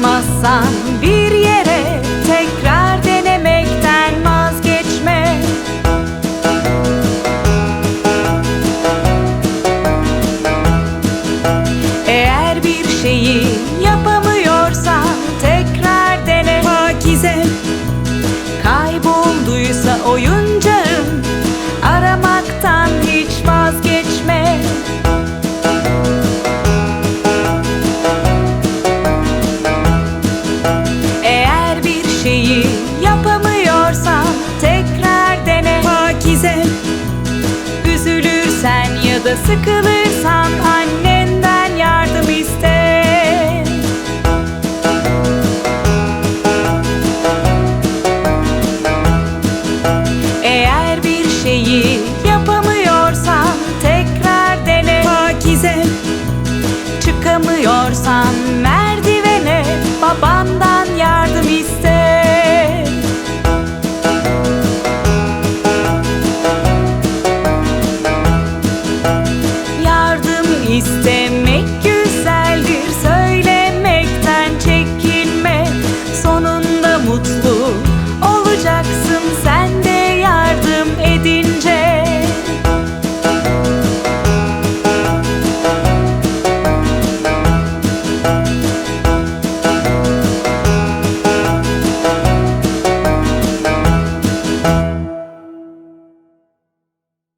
Ama sen bir Da sıkılırsan annenden yardım iste. Eğer bir şeyi yapamıyorsan tekrar dene. Pakize Çıkamıyorsan mer